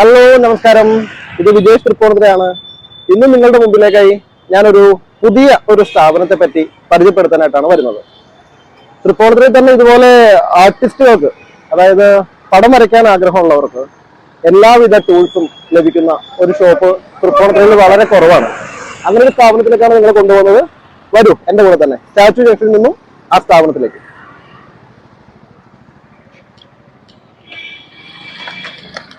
Hello നമസ്കാരം. ഇത് വിജേഷ് തൃപ്പൂണിത്തുറയാണ് ഇന്ന് നിങ്ങളുടെ മുമ്പിലേക്കായി ഞാനൊരു പുതിയ ഒരു സ്ഥാപനത്തെ പറ്റി പരിചയപ്പെടുത്താനായിട്ടാണ് വരുന്നത്. തൃപ്പൂണിത്തുറയിൽ തന്നെ ഇതുപോലെ ആർട്ടിസ്റ്റുകൾക്ക് അതായത് പടം വരയ്ക്കാൻ ആഗ്രഹമുള്ളവർക്ക് എല്ലാവിധ ടൂൾസും ലഭിക്കുന്ന ഒരു ഷോപ്പ് തൃപ്പൂണിത്തുറയിൽ വളരെ കുറവാണ്. അങ്ങനെ ഒരു സ്ഥാപനത്തിലേക്കാണ് നിങ്ങളെ കൊണ്ടുപോകുന്നത്. വരൂ എന്റെ കൂടെ തന്നെ. സ്റ്റാച്യു ജംഗ്ഷനിൽ നിന്നും ആ സ്ഥാപനത്തിലേക്ക്.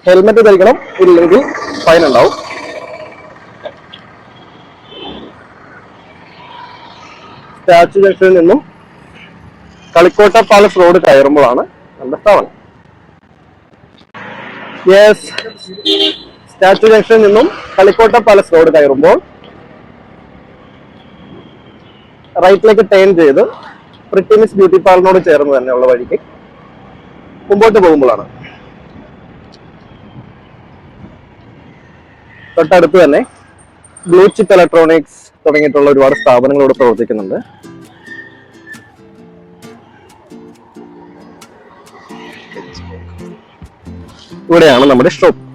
ഹെൽമെറ്റ് ധരിക്കണം ഇല്ലെങ്കിൽ ഫൈൻ ഉണ്ടാവും. സ്റ്റാച്ചു ജംഗ്ഷനിൽ നിന്നും കളിക്കോട്ട പാലസ് റോഡ് കയറുമ്പോഴാണ് നമ്മുടെ സ്ഥാപനം. യെസ് സ്റ്റാച്ചു ജംഗ്ഷനിൽ നിന്നും കളിക്കോട്ട പാലസ് റോഡ് കയറുമ്പോൾ റൈറ്റിലേക്ക് ടേൺ ചെയ്ത് പ്രിറ്റിമിസ് ബ്യൂട്ടി പാർലറിനോട് ചേർന്ന് തന്നെയുള്ള വഴിക്ക് മുമ്പോട്ട് പോകുമ്പോഴാണ് തൊട്ടടുത്ത് തന്നെ ബ്ലൂ ചിപ്പ് ഇലക്ട്രോണിക്സ് തുടങ്ങിയിട്ടുള്ള ഒരുപാട് സ്ഥാപനങ്ങൾ ഇവിടെ പ്രവർത്തിക്കുന്നുണ്ട്. ഇവിടെയാണ് നമ്മുടെ ഷോപ്പ്.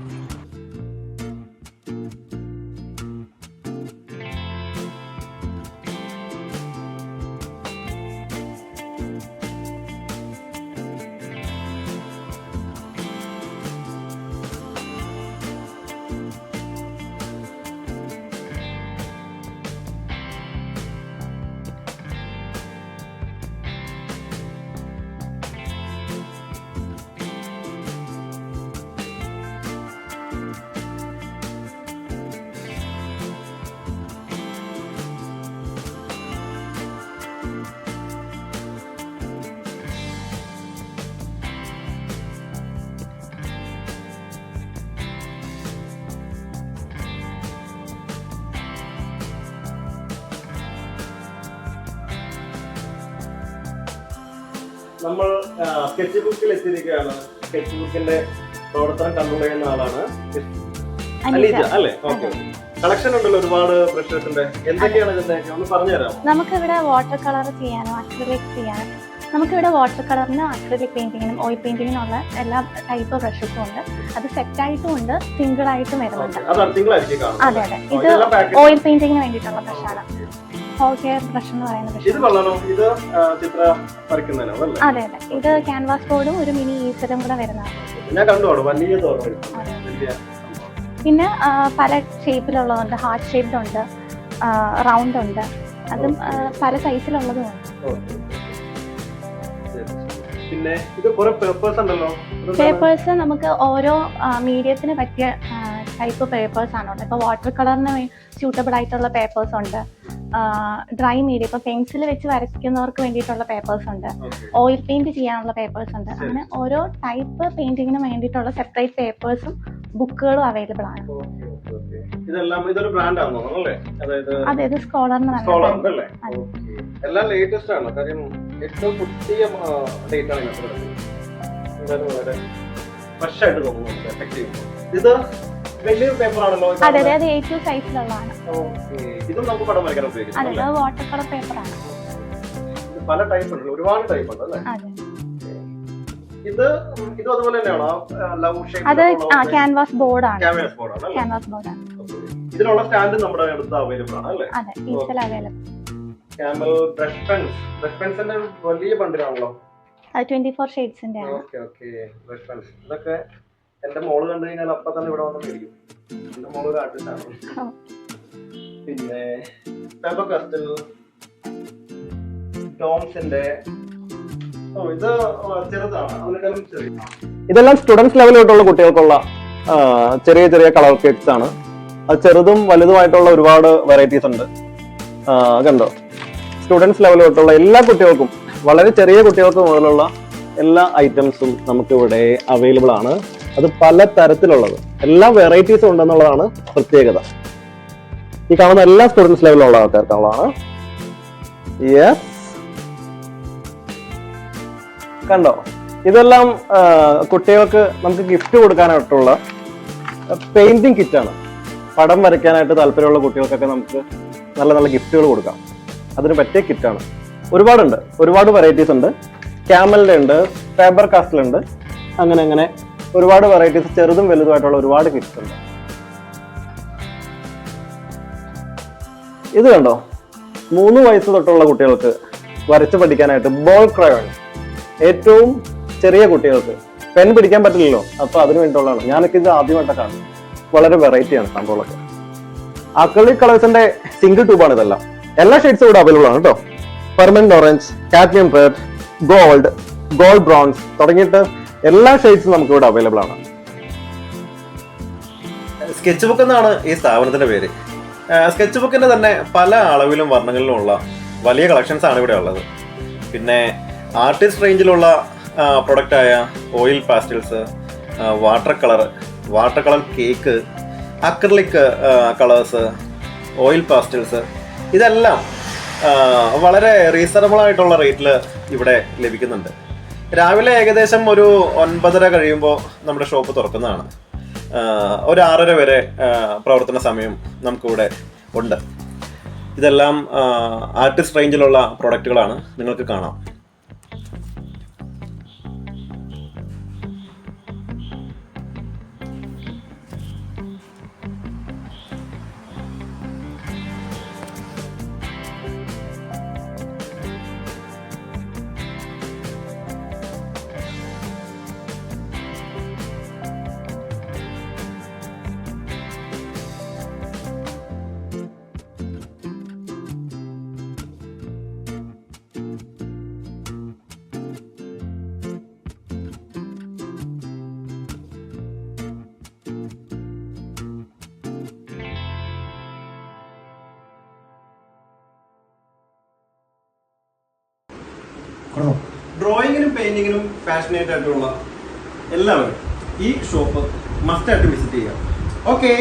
നമ്മൾ സ്കെച്ച് ബുക്കിൽ എത്തിയിരിക്കുകയാണ്. സ്കെച്ച് ബുക്കിന്റെ പ്രവർത്തനം കൺട്രോൾ ചെയ്യുന്ന ആളാണ് അലീജ അല്ലേ? ഓക്കെ കളക്ഷൻ ഉണ്ടല്ലോ ഒരുപാട് ബ്രഷസിന്റെ എന്തൊക്കെയാണ് ഇതിന്റെ ഒന്ന് പറഞ്ഞുതരാമോ? നമുക്കിവിടെ വാട്ടർ കളർ ചെയ്യാനോ അക്രിലിക് ചെയ്യാനോ നമുക്കിവിടെ വാട്ടർ കളറിനും അക്രിലിക് പെയിന്റിങ്ങിനും ഓയിൽ പെയിന്റിങ്ങിനും ഉള്ള എല്ലാ ടൈപ്പ് ബ്രഷസും ഉണ്ട്. അത് സെറ്റ് ആയിട്ടും ഉണ്ട് സിംഗിൾ ആയിട്ടും വരുന്നുണ്ട്. അത് അതെ ഇത്. ഓയിൽ പെയിന്റിങ്ങിന് വേണ്ടിയിട്ടുള്ള ബ്രഷാണ് ഹോൾ കെയർ ബ്രഷ് എന്ന് പറയുന്ന ബ്രഷ് അതെ അതെ. ഇത് ക്യാൻവാസ് ബോർഡും ഒരു മിനി ഈസറും കൂടെ വരുന്നതാണ്. പിന്നെ പല ഷേപ്പിലുള്ളതുണ്ട് ഹാർട്ട് ഷേപ്ഡ് ഉണ്ട് റൗണ്ട് ഉണ്ട് അതും പല സൈസിലുള്ളതും ഉണ്ട്. പിന്നെ ഇത് കുറെ പേപ്പേഴ്സ് ഉണ്ടല്ലോ? പേപ്പേഴ്സ് നമുക്ക് ഓരോ മീഡിയത്തിന് പറ്റിയ ടൈപ്പ് പേപ്പേഴ്സ് ആണുള്ളത് ഇപ്പോൾ വാട്ടർ കളറിന് സ്യൂട്ടബിൾ ആയിട്ടുള്ള പേപ്പേഴ്സ് ഉണ്ട്. ഡ്രൈ മീഡിയ ഇപ്പൊ പെൻസിൽ വെച്ച് വരയ്ക്കുന്നവർക്ക് വേണ്ടിയിട്ടുള്ള പേപ്പേഴ്സ് ഉണ്ട്. ഓയിൽ പെയിന്റ് ചെയ്യാനുള്ള പേപ്പേഴ്സ് ഉണ്ട്. അങ്ങനെ ഓരോ ടൈപ്പ് പെയിന്റിങ്ങിന് വേണ്ടിയിട്ടുള്ള സെപ്പറേറ്റ് പേപ്പേഴ്സും ബുക്കുകളും അവൈലബിൾ ആണ്. അതെ ഇത് സ്കോളർ. എല്ലാം ലേറ്റസ്റ്റ് ആണ്. കാര്യം ഏറ്റവും പുതിയ ഡേറ്റ് ആണ് ഫ്രഷ് ആയിട്ട് തോന്നുന്നു ഇത് അതെ അതെ അത് എ ടു സൈസിലുള്ളതാണ് അതെ അത് വാട്ടർ കളർ പേപ്പറാണ് പല ടൈപ്പ് ഉണ്ട് ഒരുപാട് ടൈപ്പ് ഉണ്ട് അല്ലേ? അതെ. ഇത് ഇതും അതുപോലെ തന്നെയാണോ? ലവ് അത് ഷേപ്പ് ആ ക്യാൻവാസ് ബോർഡാണ് ക്യാമറസ് ബോർഡ് ആണ് അല്ലേ? ക്യാൻവാസ് ബോർഡാണ് ആണ്. ഇതിനുള്ള സ്റ്റാൻഡ് നമ്മുടെ അടുത്ത് അവൈലബിൾ ആണ് അല്ലേ? അതെ easel available camel brush pens brush പെൻസിന്റെ വലിയ ബണ്ടിലാണല്ലോ അത് ട്വന്റി ഫോർ ഷെയ്ഡ്സിന്റെ ആണ്. Okay okay. ബ്രഷ് പെൻസ് ഇതൊക്കെ എന്റെ മോൾ കണ്ടു കഴിഞ്ഞാൽ അപ്പൊ തന്നെ ഇവിടെ വന്ന് മേടിക്കും എന്റെ മോൾ ഒരു ആർട്ടിസ്റ്റ് ആണ്. പിന്നെ പേപ്പർ കസ്റ്റൽ ടോംസിന്റെ ഓ ഇത് ചെറുതാണ്. അതിനേക്കാളും ചെറിയ ഇതെല്ലാം സ്റ്റുഡൻസ് ലെവലിലോട്ടുള്ള കുട്ടികൾക്കുള്ള ചെറിയ ചെറിയ കളർ കേക്ക്സ് ആണ്. അത് ചെറുതും വലുതുമായിട്ടുള്ള ഒരുപാട് വെറൈറ്റീസ് ഉണ്ട്. കണ്ടോ? സ്റ്റുഡൻസ് ലെവലിലോട്ടുള്ള എല്ലാ കുട്ടികൾക്കും വളരെ ചെറിയ കുട്ടികൾക്ക് മുതലുള്ള എല്ലാ ഐറ്റംസും നമുക്കിവിടെ അവൈലബിൾ ആണ്. അത് പല തരത്തിലുള്ളത്. എല്ലാ വെറൈറ്റീസും ഉണ്ടെന്നുള്ളതാണ് പ്രത്യേകത. ഈ കാണുന്ന എല്ലാ സ്റ്റുഡൻസ് ലെവലിലുള്ള ആൾക്കാർക്കുള്ളതാണ് കണ്ടോ? ഇതെല്ലാം കുട്ടികൾക്ക് നമുക്ക് ഗിഫ്റ്റ് കൊടുക്കാനായിട്ടുള്ള പെയിന്റിംഗ് കിറ്റാണ് പടം വരയ്ക്കാനായിട്ട് താല്പര്യമുള്ള കുട്ടികൾക്കൊക്കെ നമുക്ക് നല്ല നല്ല ഗിഫ്റ്റുകൾ കൊടുക്കാം. അതിന് പറ്റിയ കിറ്റാണ് ഒരുപാടുണ്ട്. ഒരുപാട് വെറൈറ്റീസ് ഉണ്ട്. ക്യാമലിന്റെ ഉണ്ട് ഫേബർ കാസ്റ്റിലുണ്ട് അങ്ങനെ അങ്ങനെ. ഒരുപാട് വെറൈറ്റീസ് ചെറുതും വലുതുമായിട്ടുള്ള ഒരുപാട് കിറ്റ്സ് ഉണ്ട്. ഇത് കണ്ടോ? മൂന്ന് വയസ്സ് തൊട്ടുള്ള കുട്ടികൾക്ക് വരച്ച് പഠിക്കാനായിട്ട് ബോൾ ക്രയോൺ ഏറ്റവും ചെറിയ കുട്ടികൾക്ക്. പെൻ പിടിക്കാൻ പറ്റില്ലല്ലോ അപ്പൊ അതിന് വേണ്ടിയുള്ളതാണ് ഞാനൊക്കെ ഇത് ആദ്യമായിട്ടാണ് കാണുന്നത്. വളരെ വെറൈറ്റിയാണ് സംഭവങ്ങളൊക്കെ. അക്കളി കളേഴ്സിന്റെ സിംഗിൾ ട്യൂബാണ് ഇതെല്ലാം. എല്ലാ ഷെയ്ഡ്സും ഇവിടെ അവൈലബിൾ ആണ് കേട്ടോ. Permanent orange cadmium red gold gold bronze തുടങ്ങിയിട്ട് എല്ലാ ഷെയ്ഡ്സും നമുക്ക് ഇവിടെ അവൈലബിൾ ആണ്. സ്കെച്ച് ബുക്ക് എന്നാണ് ഈ സ്ഥാപനത്തിന്റെ പേര്. സ്കെച്ച് ബുക്കിന്റെ തന്നെ പല അളവിലും വർണങ്ങളിലുമുള്ള വലിയ കളക്ഷൻസ് ആണ് ഇവിടെ ഉള്ളത്. പിന്നെ ആർട്ടിസ്റ്റ് റേഞ്ചിലുള്ള പ്രൊഡക്റ്റായ oil pastels water colour water colour cake acrylic colours oil pastels ഇതെല്ലാം വളരെ റീസണബിൾ ആയിട്ടുള്ള റേറ്റിൽ ഇവിടെ ലഭിക്കുന്നുണ്ട്. രാവിലെ ഏകദേശം ഒരു ഒൻപതര കഴിയുമ്പോൾ നമ്മുടെ ഷോപ്പ് തുറക്കുന്നതാണ്. ഒരു ആറര വരെ പ്രവർത്തന സമയം നമുക്കിവിടെ ഉണ്ട്. ഇതെല്ലാം ആർട്ടിസ്റ്റ് റേഞ്ചിലുള്ള പ്രൊഡക്റ്റുകളാണ് നിങ്ങൾക്ക് കാണാം. ഡ്രോയിങ്ങിനും പെയിന്റിങ്ങിനും പാഷനേറ്റ് ആയിട്ടുള്ള എല്ലാവരും ഈ ഷോപ്പ് മസ്റ്റായിട്ട് വിസിറ്റ് ചെയ്യാം ഓക്കെ